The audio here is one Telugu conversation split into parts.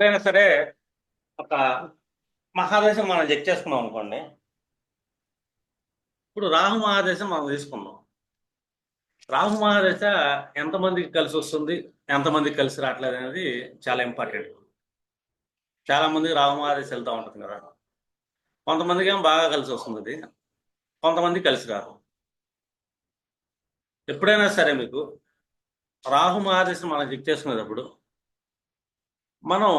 ఎప్పుడైనా సరే ఒక మహాదేశం మనం చెక్ చేసుకున్నాం అనుకోండి. ఇప్పుడు రాహు మహాదేశం మనం తీసుకున్నాం రాహు మహాదశ ఎంతమందికి కలిసి వస్తుంది ఎంతమందికి కలిసి రావట్లేదు అనేది చాలా ఇంపార్టెంట్. చాలా మందికి రాహు మహాదశ వెళ్తూ ఉంటుంది కదా. కొంతమందికి ఏమో బాగా కలిసి వస్తుంది ఇది కొంతమంది కలిసి రాదు ఎప్పుడైనా సరే మీకు రాహు మహాదశ మనం చెక్ చేసుకునేటప్పుడు మనం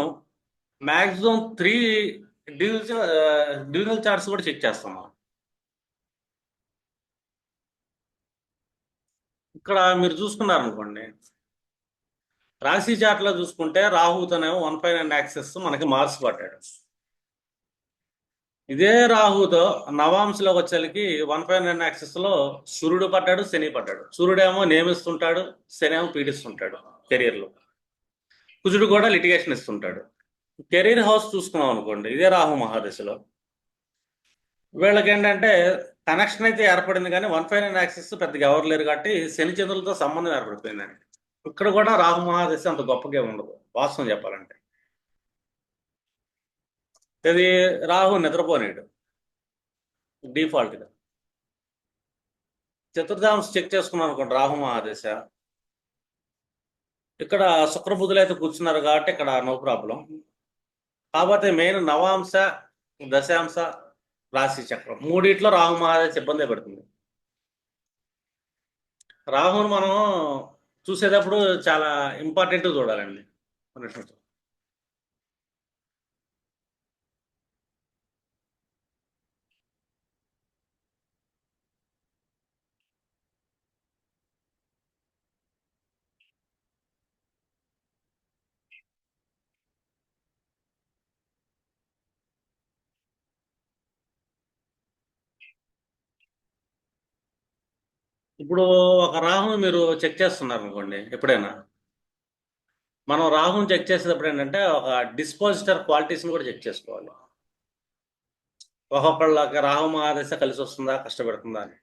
maximum three division divisional charts కూడా చెక్ చేస్తాం మనం. ఇక్కడ మీరు చూసుకున్నారు అనుకోండి రాశి చాట్లో చూసుకుంటే రాహుతోనేమో వన్ ఫైవ్ నైన్ యాక్సెస్ మనకి మార్క్స్ పడ్డాడు. ఇదే రాహుతో నవాంశలోకి వచ్చేకి వన్ ఫైవ్ నైన్ యాక్సెస్లో సూర్యుడు పడ్డాడు శని పడ్డాడు. సూర్యుడేమో నియమిస్తుంటాడు శని ఏమో పీడిస్తుంటాడు కెరియర్లో కుజుడు కూడా లిటిగేషన్ ఇస్తుంటాడు. కెరీర్ హౌస్ చూసుకున్నాం అనుకోండి ఇదే రాహు మహాదశలో. వీళ్ళకి ఏంటంటే కనెక్షన్ అయితే ఏర్పడింది కానీ వన్ ఫైవ్ నైన్ యాక్సెస్ పెద్దగా ఎవరు లేరు కాబట్టి శని చంద్రులతో సంబంధం ఏర్పడిపోయిందని ఇక్కడ కూడా రాహు మహాదశ అంత గొప్పగా ఉండదు వాస్తవం చెప్పాలంటే. ఇది రాహు నిద్రపోనేడు డిఫాల్ట్గా చతుర్థాంశ చెక్ చేసుకున్నాం అనుకోండి రాహు మహాదశ. ఇక్కడ శుక్రబుధులు అయితే కూర్చున్నారు కాబట్టి ఇక్కడ నో ప్రాబ్లం కాకపోతే మెయిన్ నవాంశ దశాంశ రాశి చక్రం. మూడిట్లో రాహు మహారాజ్ ఇబ్బంది పడుతుంది. రాహుని మనం చూసేటప్పుడు చాలా ఇంపార్టెంట్ చూడాలండి. అన్నట్టు ఇప్పుడు ఒక రాహుని మీరు చెక్ చేస్తున్నారు అనుకోండి ఎప్పుడైనా. మనం రాహుని చెక్ చేసేటప్పుడు ఏంటంటే ఒక డిస్పోజిటర్ క్వాలిటీస్ని కూడా చెక్ చేసుకోవాలి. ఒక్కొక్కళ్ళకి రాహు మహాదశ కలిసి వస్తుందా కష్టపెడుతుందా అని.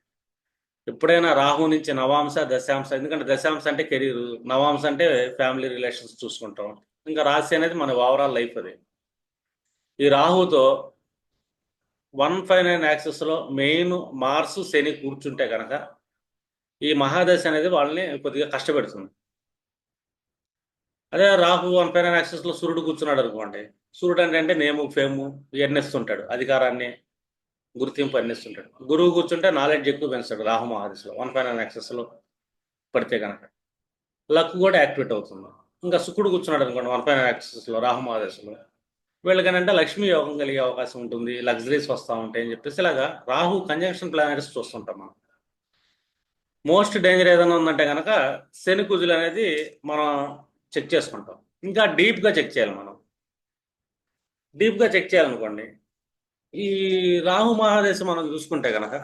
ఎప్పుడైనా రాహు నుంచి నవాంశ దశాంశ ఎందుకంటే దశాంశ అంటే కెరీర్ నవాంశ అంటే ఫ్యామిలీ రిలేషన్స్ చూసుకుంటాం. ఇంకా రాశి అనేది మన ఓవరాల్ లైఫ్ అది. ఈ రాహుతో వన్ ఫైవ్ నైన్ యాక్సెస్లో మెయిన్ మార్స్ శని కూర్చుంటే కనుక ఈ మహాదశ అనేది వాళ్ళని కొద్దిగా కష్టపెడుతుంది. అదే రాహు వన్ పైన యాక్సెస్లో సూర్యుడు కూర్చున్నాడు అనుకోండి. సూర్యుడు అంటే అంటే నేము ఫేము ఇవన్నీ ఇస్తుంటాడు అధికారాన్ని గుర్తింపు అన్నిస్తుంటాడు గురువు కూర్చుంటే నాలెడ్జ్ ఎక్కువ పెంచుతాడు రాహు మహాదశలో. వన్ పైన యాక్సెస్లో పడితే కనుక. లక్ కూడా యాక్టివేట్ అవుతుంది. ఇంకా శుక్రుడు కూర్చున్నాడు అనుకోండి వన్ పైన యాక్సెస్లో రాహు మహాదశలో. వీళ్ళకనంటే లక్ష్మీ యోగం కలిగే అవకాశం ఉంటుంది. లగ్జరీస్ వస్తూ ఉంటాయి అని చెప్పేసి ఇలాగా రాహు కంజంక్షన్ ప్లానెట్స్ చూస్తుంటాం మనం. మోస్ట్ డేంజర్ ఏదైనా ఉందంటే కనుక శని కుజులు అనేది మనం చెక్ చేసుకుంటాం. ఇంకా డీప్గా చెక్ చేయాలి మనం. డీప్గా చెక్ చేయాలనుకోండి ఈ రాహు మహాదేశం మనం చూసుకుంటే కనుక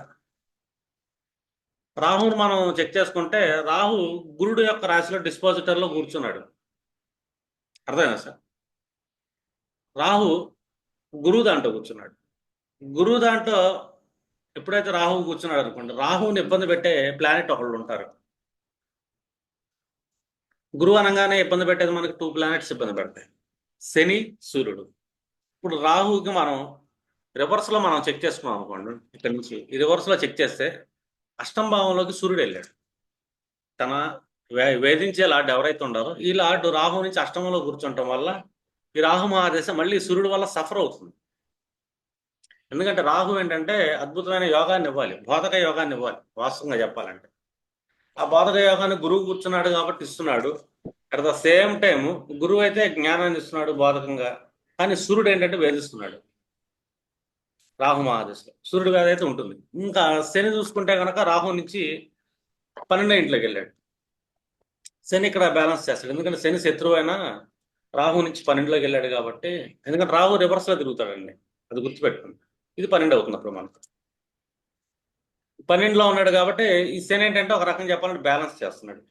రాహుని మనం చెక్ చేసుకుంటే రాహు గురుడు యొక్క రాశిలో డిస్పాజిటర్లో కూర్చున్నాడు. అర్థమైనా సార్? రాహు గురువు దాంట్లో కూర్చున్నాడు. గురువు దాంట్లో ఎప్పుడైతే రాహు కూర్చున్నాడు అనుకోండి రాహుని ఇబ్బంది పెట్టే ప్లానెట్ ఒకళ్ళు ఉంటారు. గురువు అనగానే ఇబ్బంది పెట్టేది మనకి టూ ప్లానెట్స్ ఇబ్బంది పెడతాయి. శని సూర్యుడు. ఇప్పుడు రాహుకి మనం రివర్స్లో మనం చెక్ చేసుకున్నాం అనుకోండి ఇక్కడ నుంచి ఈ రివర్స్లో చెక్ చేస్తే అష్టం భావంలోకి సూర్యుడు వెళ్ళాడు. తన వే- వేధించే లార్డ్ ఎవరైతే ఉండారో ఈ లార్డు రాహు నుంచి అష్టమంలో కూర్చుంటాం వల్ల ఈ రాహు మహాదేశం మళ్ళీ సూర్యుడు వల్ల సఫర్ అవుతుంది. ఎందుకంటే రాహు ఏంటంటే అద్భుతమైన యోగాన్ని ఇవ్వాలి బోధక యోగాన్ని ఇవ్వాలి వాస్తవంగా చెప్పాలంటే. ఆ బోధక యోగాన్ని గురువు కూర్చున్నాడు కాబట్టి ఇస్తున్నాడు. అట్ ద సేమ్ టైం గురువు అయితే జ్ఞానాన్ని ఇస్తున్నాడు బోధకంగా కానీ సూర్యుడు ఏంటంటే వేధిస్తున్నాడు. రాహు మహాదశలో. సూర్యుడు వ్యాధి అయితే ఉంటుంది. ఇంకా శని చూసుకుంటే కనుక రాహు నుంచి పన్నెండో ఇంట్లోకి వెళ్ళాడు. శని ఇక్కడ బ్యాలెన్స్ చేస్తాడు. ఎందుకంటే శని శత్రువు అయినా రాహు నుంచి పన్నెండులోకి వెళ్ళాడు కాబట్టి ఎందుకంటే రాహు రివర్స్లో తిరుగుతాడండి. అది గుర్తుపెట్టుకోండి. ఇది పన్నెండు అవుతుంది అప్పుడు మనకు. పన్నెండులో ఉన్నాడు కాబట్టి ఈ శని ఏంటంటే ఒక రకం చెప్పాలంటే బ్యాలెన్స్ చేస్తున్నాడు.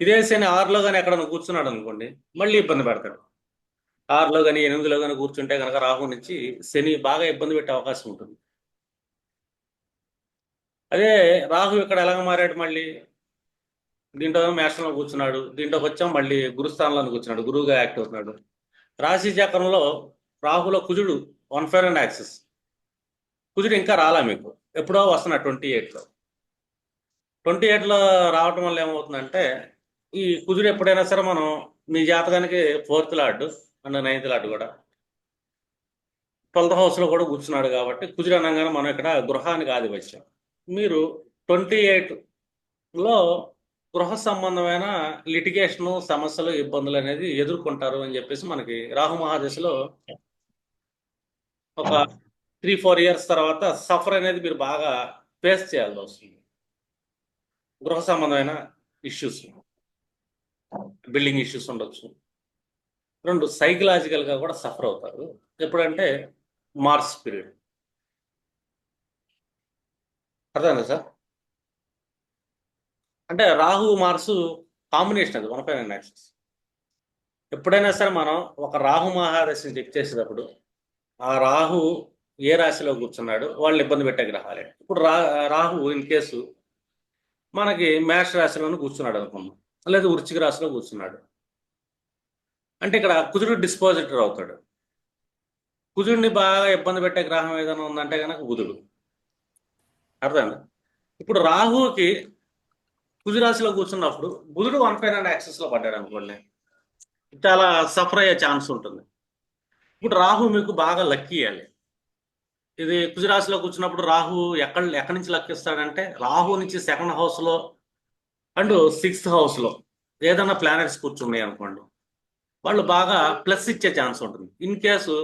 ఇదే శని ఆరులో కానీ ఎక్కడ కూర్చున్నాడు అనుకోండి మళ్ళీ ఇబ్బంది పెడతాడు. ఆరులో కానీ ఎనిమిదిలో కానీ కూర్చుంటే కనుక రాహు నుంచి శని బాగా ఇబ్బంది పెట్టే అవకాశం ఉంటుంది. అదే రాహు ఇక్కడ ఎలాగ మారాడు మళ్ళీ? దీంట్లో మేషంలో కూర్చున్నాడు దీంట్లోకి వచ్చాం మళ్ళీ గురుస్థానంలో కూర్చున్నాడు గురువుగా యాక్ట్ అవుతున్నాడు. రాశి చక్రంలో రాహులో కుజుడు వన్ ఫైర్ అండ్ యాక్సెస్. కుజుడు ఇంకా రాలా మీకు? ఎప్పుడో వస్తున్నా ట్వంటీ ఎయిట్లో. ట్వంటీ ఎయిట్లో రావటం వల్ల ఏమవుతుందంటే ఈ కుజుడు ఎప్పుడైనా సరే మనం మీ జాతకానికి fourth lord and ninth lord కూడా ట్వెల్త్ హౌస్లో కూడా కూర్చున్నాడు కాబట్టి కుజుడు అనగానే మనం ఇక్కడ గృహానికి ఆధిపత్యం. మీరు ట్వంటీ ఎయిట్లో గృహ సంబంధమైన లిటిగేషన్ సమస్యలు ఇబ్బందులు అనేది ఎదుర్కొంటారు అని చెప్పేసి మనకి రాహు మహాదశలో ఒక త్రీ ఫోర్ ఇయర్స్ తర్వాత సఫర్ అనేది మీరు బాగా ఫేస్ చేయాల్సి వస్తుంది. గృహ సంబంధమైన ఇష్యూస్ బిల్డింగ్ ఇష్యూస్ ఉండొచ్చు. రెండు సైకలాజికల్గా కూడా సఫర్ అవుతారు. ఎప్పుడంటే మార్స్ పీరియడ్ అర్థమైందా సార్? అంటే రాహు మార్సు కాంబినేషన్ అది వన్ ఫైవ్ నైన్ యాక్సెస్ ఎప్పుడైనా సరే మనం ఒక రాహు మహాదశని చెక్ చేసేటప్పుడు ఆ రాహు ఏ రాశిలో కూర్చున్నాడు వాళ్ళు ఇబ్బంది పెట్టే గ్రహాలే. ఇప్పుడు రా రాహు ఇన్ కేసు మనకి మేష రాశిలోనే కూర్చున్నాడు అనుకున్నాం లేదా వృచ్చిక రాశిలో కూర్చున్నాడు. అంటే ఇక్కడ కుజుడు డిస్పాజిటర్ అవుతాడు. కుజుడిని బాగా ఇబ్బంది పెట్టే గ్రహం ఏదైనా ఉందంటే కనుక బుధుడు. అర్థం ఇప్పుడు రాహుకి కుజురాశిలో కూర్చున్నప్పుడు బుధుడు వన్ ఫైవ్ అండ్ యాక్సెస్లో పడ్డాడు అనుకోండి. చాలా సఫర్ అయ్యే ఛాన్స్ ఉంటుంది. ఇప్పుడు రాహు మీకు బాగా లక్కీ ఇవ్వాలి ఇది కుజరాశిలో కూర్చున్నప్పుడు రాహు ఎక్కడ ఎక్కడి నుంచి లక్కిస్తాడంటే రాహు నుంచి సెకండ్ హౌస్లో అండ్ సిక్స్త్ హౌస్లో ఏదైనా ప్లానెట్స్ కూర్చున్నాయి అనుకోండి. వాళ్ళు బాగా ప్లస్ ఇచ్చే ఛాన్స్ ఉంటుంది. ఇన్ కేసు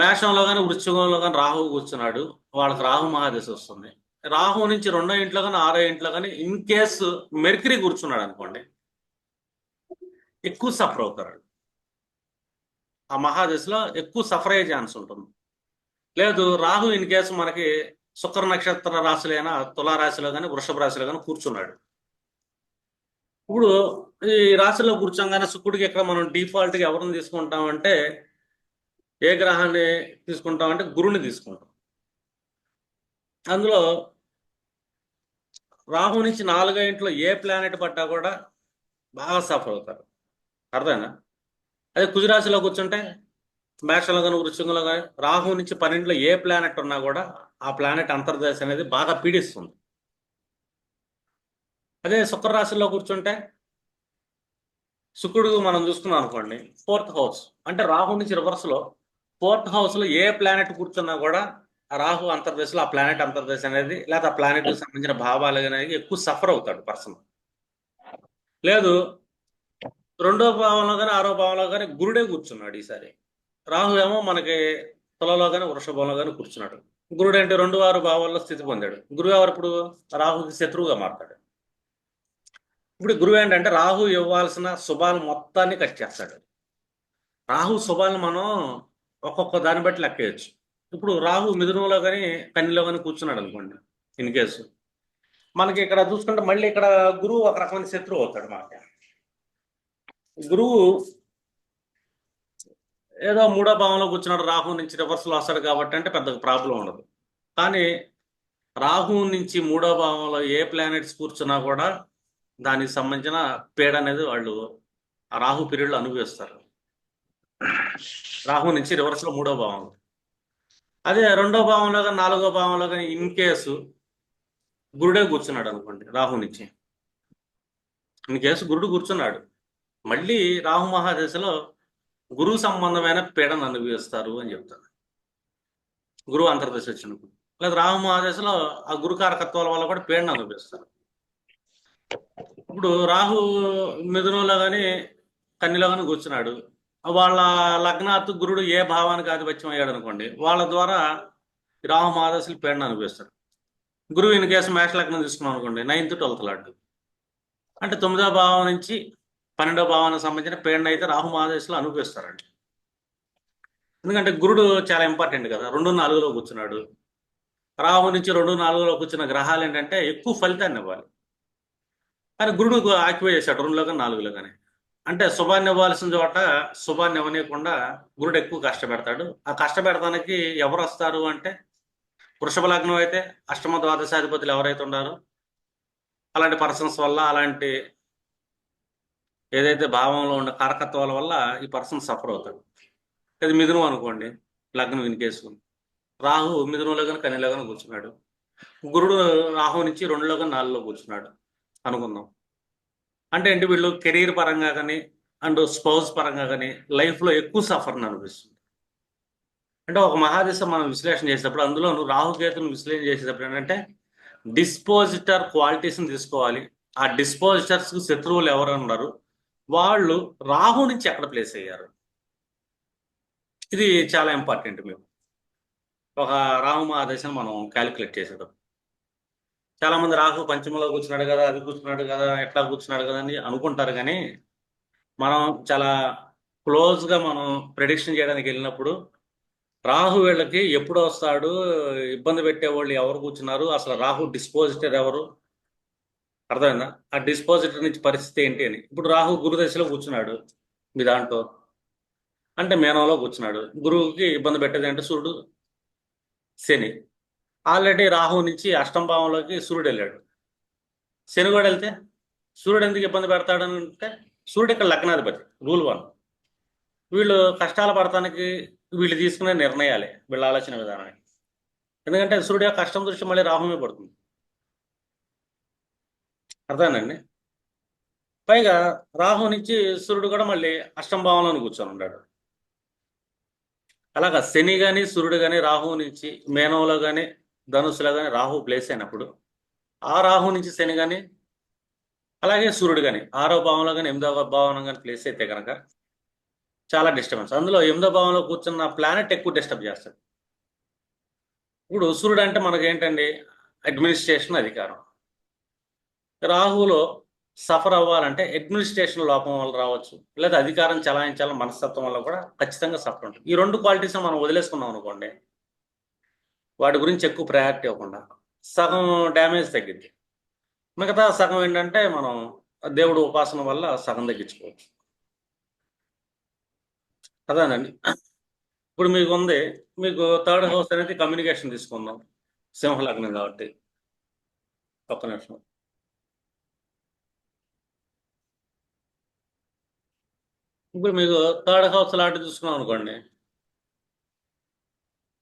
మేషంలో కానీ వృశ్చికంలో కానీ రాహు కూర్చున్నాడు వాళ్ళకి రాహు మహాదశ వస్తుంది. రాహు నుంచి రెండో ఇంట్లో కానీ ఆరో ఇంట్లో కానీ ఇన్ కేసు మెర్కరీ కూర్చున్నాడు అనుకోండి ఎక్కువ సఫర్ అవుతారు ఆ మహాదశలో ఎక్కువ సఫర్ అయ్యే ఛాన్స్ ఉంటుంది. లేదు రాహు ఇన్ కేసు మనకి శుక్ర నక్షత్ర రాశులైన తులారాశిలో కానీ వృషభ రాశిలో కానీ కూర్చున్నాడు. ఇప్పుడు ఈ రాశిలో కూర్చోగానే శుక్రుడికి ఇక్కడ మనం డిఫాల్ట్గా ఎవరిని తీసుకుంటామంటే ఏ గ్రహాన్ని తీసుకుంటామంటే గురుని తీసుకుంటాం. అందులో రాహు నుంచి నాలుగో ఇంట్లో ఏ ప్లానెట్ పడ్డా కూడా బాగా సఫర్ అవుతారు. అర్థమైనా అదే కుజరాశిలో కూర్చుంటే మేషంలో కానీ వృక్షంలో కానీ రాహు నుంచి పన్నెండులో ఏ ప్లానెట్ ఉన్నా కూడా ఆ ప్లానెట్ అంతర్దేశం అనేది బాగా పీడిస్తుంది. అదే శుక్ర రాశిలో కూర్చుంటే శుక్రుడు మనం చూసుకున్నాం అనుకోండి ఫోర్త్ హౌస్. అంటే రాహు నుంచి రివర్స్లో ఫోర్త్ హౌస్లో ఏ ప్లానెట్ కూర్చున్నా కూడా ఆ రాహు అంతర్దశలో ఆ ప్లానెట్ అంతర్దశ అనేది లేదా ఆ ప్లానెట్ సంబంధించిన భావాలు అనేది ఎక్కువ సఫర్ అవుతాడు పర్సన్ లేదు రెండో భావంలో కానీ ఆరో భావంలో కానీ గురుడే కూర్చున్నాడు ఈసారి. రాహు ఏమో మనకి తులలో కానీ వృషభంలో కానీ కూర్చున్నాడు. గురుడు అంటే రెండు ఆరు భావాల్లో స్థితి పొందాడు. గురువు ఎవరు ఇప్పుడు? రాహుకి శత్రువుగా మారతాడు. ఇప్పుడు గురువు ఏంటంటే రాహు ఇవ్వాల్సిన శుభాలు మొత్తాన్ని కట్ చేస్తాడు. రాహు శుభాలను మనం ఒక్కొక్క దాన్ని బట్టి లెక్కేయచ్చు ఇప్పుడు రాహు మిథునంలో కానీ కన్నిలో కానీ కూర్చున్నాడు అనుకోండి ఇన్ కేసు. మనకి ఇక్కడ చూసుకుంటే మళ్ళీ ఇక్కడ గురువు ఒక రకమైన శత్రువు అవుతాడు మనకి గురువు ఏదో మూడో భావంలో కూర్చున్నాడు రాహు నుంచి రివర్స్లో వస్తాడు కాబట్టి అంటే పెద్ద ప్రాబ్లం ఉండదు. కానీ రాహు నుంచి మూడో భావంలో ఏ ప్లానెట్స్ కూర్చున్నా కూడా దానికి సంబంధించిన పేడ అనేది వాళ్ళు ఆ రాహు పీరియడ్లో అనుభవిస్తారు. రాహు నుంచి రివర్స్లో మూడో భావంలో. అదే రెండో భావంలో కానీ నాలుగో భావంలో కానీ ఇన్ కేసు గురుడే కూర్చున్నాడు అనుకోండి రాహు నుంచి. ఇన్ కేసు గురుడు కూర్చున్నాడు. మళ్ళీ రాహు మహాదశలో గురువు సంబంధమైన పీడను అనుభవిస్తారు అని చెప్తారు. గురువు అంతర్దశ వచ్చినప్పుడు. లేదా రాహు మహాదశలో ఆ గురు కారకత్వాల వల్ల కూడా పీడను అనుభవిస్తారు. ఇప్పుడు రాహు మిథునంలో కానీ కన్నిలో కానీ కూర్చున్నాడు. వాళ్ళ లగ్నాత్ గురుడు ఏ భావానికి ఆధిపత్యం అయ్యాడు అనుకోండి వాళ్ళ ద్వారా రాహు మహాదశలు పీడను అనుభవిస్తారు. గురువు ఇన్ కేసు మేష లగ్నం తీసుకున్నాం అనుకోండి నైన్త్ ట్వెల్త్ లాంటి అంటే తొమ్మిదో భావం నుంచి పన్నెండో భావానికి సంబంధించిన ప్రేరణ అయితే రాహు మహాదశలో అనుభవిస్తారండి. ఎందుకంటే గురుడు చాలా ఇంపార్టెంట్ కదా. రెండు నాలుగులో కూర్చున్నాడు. రాహు నుంచి రెండు నాలుగులో కూర్చున్న గ్రహాలు ఏంటంటే ఎక్కువ ఫలితాన్ని ఇవ్వాలి. కానీ గురుడు ఆక్యుపై చేశాడు. రెండులో కానీ నాలుగులో కానీ. అంటే శుభాన్ని ఇవ్వాల్సిన చోట శుభాన్ని ఇవ్వనీయకుండా గురుడు ఎక్కువ కష్టపెడతాడు. ఆ కష్టపెడతానికి ఎవరు వస్తారు అంటే వృషభ లగ్నం అయితే అష్టమ ద్వాదశాధిపతులు ఎవరైతే ఉన్నారో అలాంటి పర్సన్స్ వల్ల అలాంటి ఏదైతే భావంలో ఉన్న కారకత్వాల వల్ల ఈ పర్సన్ సఫర్ అవుతాడు. అది మిథునం అనుకోండి లగ్నం ఇన్ కేసు రాహు మిథునంలో కానీ కనిలో కానీ కూర్చున్నాడు. గురుడు రాహు నుంచి రెండులో కానీ నాలుగులో కూర్చున్నాడు అనుకుందాం. అంటే ఏంటి వీళ్ళు కెరీర్ పరంగా కానీ అండ్ స్పౌస్ పరంగా కానీ లైఫ్లో ఎక్కువ సఫర్ని అనిపిస్తుంది అంటే ఒక మహాదశ మనం విశ్లేషణ చేసేటప్పుడు అందులో రాహుకేతును విశ్లేషణ చేసేటప్పుడు ఏంటంటే డిస్పోజిటర్ క్వాలిటీస్ని తీసుకోవాలి. ఆ డిస్పోజిటర్స్ శత్రువులు ఎవరు ఉన్నారు? వాళ్ళు రాహు నుంచి ఎక్కడ ప్లేస్ అయ్యారు? ఇది చాలా ఇంపార్టెంట్ మేము. ఒక రాహు మహాదశను మనం క్యాలిక్యులేట్ చేసేటప్పుడు. చాలా మంది రాహు పంచమలో కూర్చున్నాడు కదా అది కూర్చున్నాడు కదా ఎట్లా కూర్చున్నాడు కదా అని అనుకుంటారు కానీ మనం చాలా క్లోజ్గా మనం ప్రెడిక్షన్ చేయడానికి వెళ్ళినప్పుడు రాహు వీళ్ళకి ఎప్పుడు వస్తాడు ఇబ్బంది పెట్టే వాళ్ళు ఎవరు కూర్చున్నారు అసలు రాహు డిస్పోజిటర్ ఎవరు అర్థమైందా? ఆ డిస్పోజిటర్ నుంచి పరిస్థితి ఏంటి అని. ఇప్పుడు రాహు గురుదశలో కూర్చున్నాడు. మీ దాంట్లో అంటే మేనంలో కూర్చున్నాడు. గురువుకి ఇబ్బంది పెట్టేది అంటే సూర్యుడు శని. ఆల్రెడీ రాహు నుంచి అష్టంభావంలోకి సూర్యుడు వెళ్ళాడు. శని కూడా వెళ్తే సూర్యుడు ఎందుకు ఇబ్బంది పెడతాడు అంటే సూర్యుడు ఇక్కడ లగ్నాధిపతి రూల్ వన్. వీళ్ళు కష్టాలు పడటానికి వీళ్ళు తీసుకునే నిర్ణయాలే వీళ్ళ ఆలోచన విధానానికి. ఎందుకంటే సూర్యుడు కష్టం దృష్టి మళ్ళీ రాహుమే పడుతుంది. అర్థానండి పైగా రాహు నుంచి సూర్యుడు కూడా మళ్ళీ అష్టం భావంలోనే కూర్చొని ఉన్నాడు. అలాగా శని కానీ సూర్యుడు కానీ రాహు నుంచి మేనవులో కానీ ధనుసులో కానీ రాహు ప్లేస్ అయినప్పుడు ఆ రాహు నుంచి శని కానీ అలాగే సూర్యుడు కానీ ఆరో భావంలో కానీ ఎనిమిదవ భావనం కానీ ప్లేస్ అయితే కనుక చాలా డిస్టర్బెన్స్ అందులో ఎనిమిదో భావంలో కూర్చున్న ప్లానెట్ ఎక్కువ డిస్టర్బ్ చేస్తుంది. ఇప్పుడు సూర్యుడు అంటే మనకేంటండి? అడ్మినిస్ట్రేషన్ అధికారం. రాహులో సఫర్ అవ్వాలంటే అడ్మినిస్ట్రేషన్ లోపం వల్ల రావచ్చు. లేదా అధికారం చలాయించాలని మనస్తత్వం వల్ల కూడా ఖచ్చితంగా సఫర్ ఉంటుంది. ఈ రెండు క్వాలిటీస్ మనం వదిలేసుకున్నాం అనుకోండి వాటి గురించి ఎక్కువ ప్రయారిటీ ఇవ్వకుండా సగం డ్యామేజ్ తగ్గింది మిగతా సగం ఏంటంటే మనం దేవుడు ఉపాసన వల్ల సగం తగ్గించుకోవచ్చు. అదేనండి. ఇప్పుడు మీకు ఉంది మీకు థర్డ్ హౌస్ అనేది కమ్యూనికేషన్ తీసుకుందాం. సింహలగ్నం కాబట్టి. ఒక్క నిమిషం. ఇప్పుడు మీకు థర్డ్ హౌస్ లాంటి చూసుకున్నాం అనుకోండి.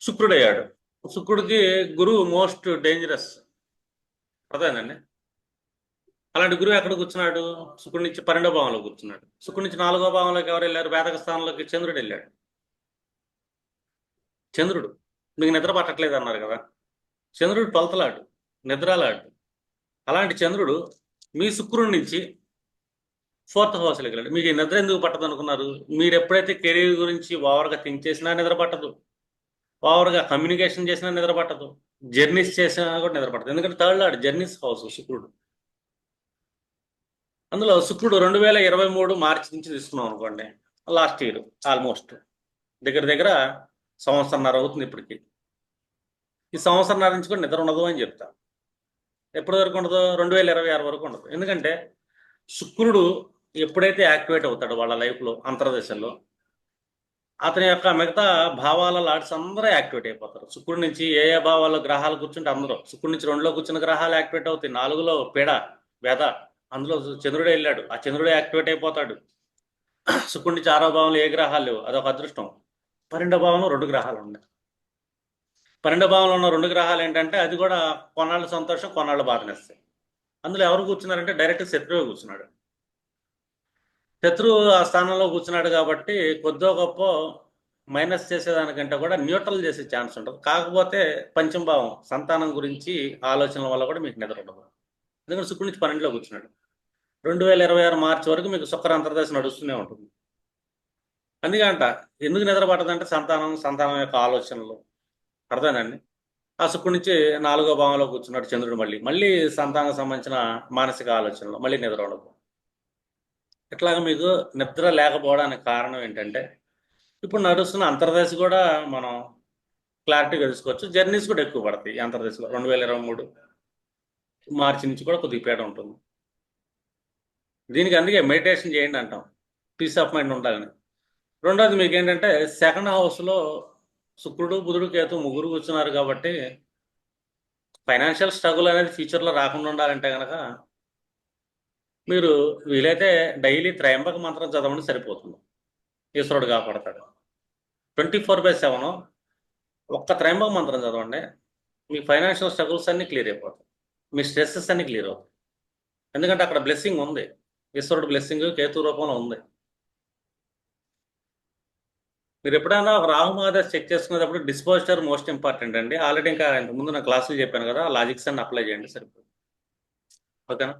శుక్రుడు అయ్యాడు శుక్రుడికి గురువు మోస్ట్ డేంజరస్. ప్రధానండి అలాంటి గురువు ఎక్కడ కూర్చున్నాడు? శుక్రుడి నుంచి పన్నెండో భావంలో కూర్చున్నాడు. శుక్రుడి నుంచి నాలుగో భావంలోకి ఎవరు వెళ్ళారు? వేదక స్థానంలోకి చంద్రుడు వెళ్ళాడు. చంద్రుడు. మీకు నిద్ర పట్టట్లేదు అన్నారు కదా? చంద్రుడు పలతలాడు నిద్రలాడు. అలాంటి చంద్రుడు మీ శుక్రుడి నుంచి ఫోర్త్ హౌస్లోకి వెళ్ళాడు. మీకు నిద్ర ఎందుకు పట్టదు అనుకున్నారు? మీరు ఎప్పుడైతే కెరీర్ గురించి ఓవర్గా థింక్ చేసినా నిద్ర పట్టదు. ఓవర్గా కమ్యూనికేషన్ చేసినా నిద్ర పట్టదు. జర్నీస్ చేసినా కూడా నిద్ర పట్టదు. ఎందుకంటే థర్డ్ లాడ్ జర్నీస్ హౌస్ శుక్రుడు. అందులో శుక్రుడు రెండు వేల ఇరవై మూడు మార్చి నుంచి తీసుకున్నాం అనుకోండి. Last year almost. దగ్గర దగ్గర సంవత్సరన్నర అవుతుంది ఇప్పటికి. ఈ సంవత్సరన్నర నుంచి కూడా నిద్ర ఉండదు అని చెప్తా. ఎప్పటి వరకు ఉండదు? రెండు వేల ఇరవై ఆరు వరకు ఉండదు. ఎందుకంటే శుక్రుడు ఎప్పుడైతే యాక్టివేట్ అవుతాడో వాళ్ళ లైఫ్లో అంతర్దశల్లో అతని యొక్క మిగతా భావాల లాడ్స్ అందరూ యాక్టివేట్ అయిపోతారు. శుక్రుడి నుంచి ఏ ఏ భావాల్లో గ్రహాలు కూర్చుంటే అందరూ శుక్రుడి నుంచి రెండులో కూర్చున్న గ్రహాలు యాక్టివేట్ అవుతాయి నాలుగులో పేడ వేద అందులో చంద్రుడే వెళ్ళాడు ఆ చంద్రుడే యాక్టివేట్ అయిపోతాడు. శుక్రుడి నుంచి ఆరో భావంలో ఏ గ్రహాలు లేవు అదొక అదృష్టం. పన్నెండో భావంలో రెండు గ్రహాలు ఉన్నాయి. పన్నెండో భావంలో ఉన్న రెండు గ్రహాలు ఏంటంటే అది కూడా కొన్నాళ్ళు సంతోషం కొన్నాళ్ళు బాధనేస్తాయి అందులో ఎవరు కూర్చున్నారంటే డైరెక్ట్ శత్రువే కూర్చున్నాడు. శత్రువు ఆ స్థానంలో కూర్చున్నాడు కాబట్టి కొద్దో గొప్ప మైనస్ చేసేదానికంటే కూడా న్యూట్రల్ చేసే ఛాన్స్ ఉంటుంది. కాకపోతే పంచంభావం సంతానం గురించి ఆలోచనల వల్ల కూడా మీకు నిద్ర ఉండదు. ఎందుకంటే శుక్రుడి నుంచి పన్నెండులో కూర్చున్నాడు. రెండు వేల ఇరవై ఆరు మార్చి వరకు మీకు శుక్ర అంతర్దశ నడుస్తూనే ఉంటుంది. అందుకంట ఎందుకు నిద్ర పట్టదంటే సంతానం సంతానం యొక్క ఆలోచనలు. అర్థమేనండి ఆ శుక్రుడి నుంచి నాలుగో భావంలో కూర్చున్నాడు చంద్రుడు మళ్ళీ. మళ్ళీ సంతానం సంబంధించిన మానసిక ఆలోచనలు. మళ్ళీ నిద్ర ఉండదు. ఇట్లాగా మీకు నిద్ర లేకపోవడానికి కారణం ఏంటంటే ఇప్పుడు నడుస్తున్న అంతర్దశ కూడా మనం క్లారిటీగా తెలుసుకోవచ్చు. జర్నీస్ కూడా ఎక్కువ పడతాయి అంతర్దశలో. రెండు వేల ఇరవై మూడు మార్చి నుంచి కూడా కొద్దిగా పేడ ఉంటుంది. దీనికి అందుకే మెడిటేషన్ చేయండి అంటాం. పీస్ ఆఫ్ మైండ్ ఉండాలని. రెండోది మీకు ఏంటంటే సెకండ్ హౌస్లో శుక్రుడు బుధుడు కేతు ముగ్గురు కూర్చున్నారు కాబట్టి ఫైనాన్షియల్ స్ట్రగుల్ అనేది ఫ్యూచర్లో రాకుండా ఉండాలంటే కనుక మీరు వీలైతే డైలీ త్రయంబక మంత్రం చదవండి సరిపోతుంది. ఈశ్వరుడు కాపాడతాడు. ట్వంటీ ఫోర్ బై సెవెన్ ఒక్క త్రయంబక మంత్రం చదవండి మీ ఫైనాన్షియల్ స్ట్రగుల్స్ అన్నీ క్లియర్ అయిపోతాయి. మీ స్ట్రెస్సెస్ అన్నీ క్లియర్ అవుతాయి. ఎందుకంటే అక్కడ బ్లెస్సింగ్ ఉంది. ఈశ్వరుడు బ్లెస్సింగ్ కేతు రూపంలో ఉంది. మీరు ఎప్పుడైనా ఒక రాహు చెక్ చేసుకునేటప్పుడు డిస్పోజిటర్ మోస్ట్ ఇంపార్టెంట్ అండి. ఆల్రెడీ ఇంకా ఇంతకుముందు నా క్లాసులు చెప్పాను కదా ఆ లాజిక్స్ అన్ని అప్లై చేయండి సరిపోతుంది. ఓకేనా?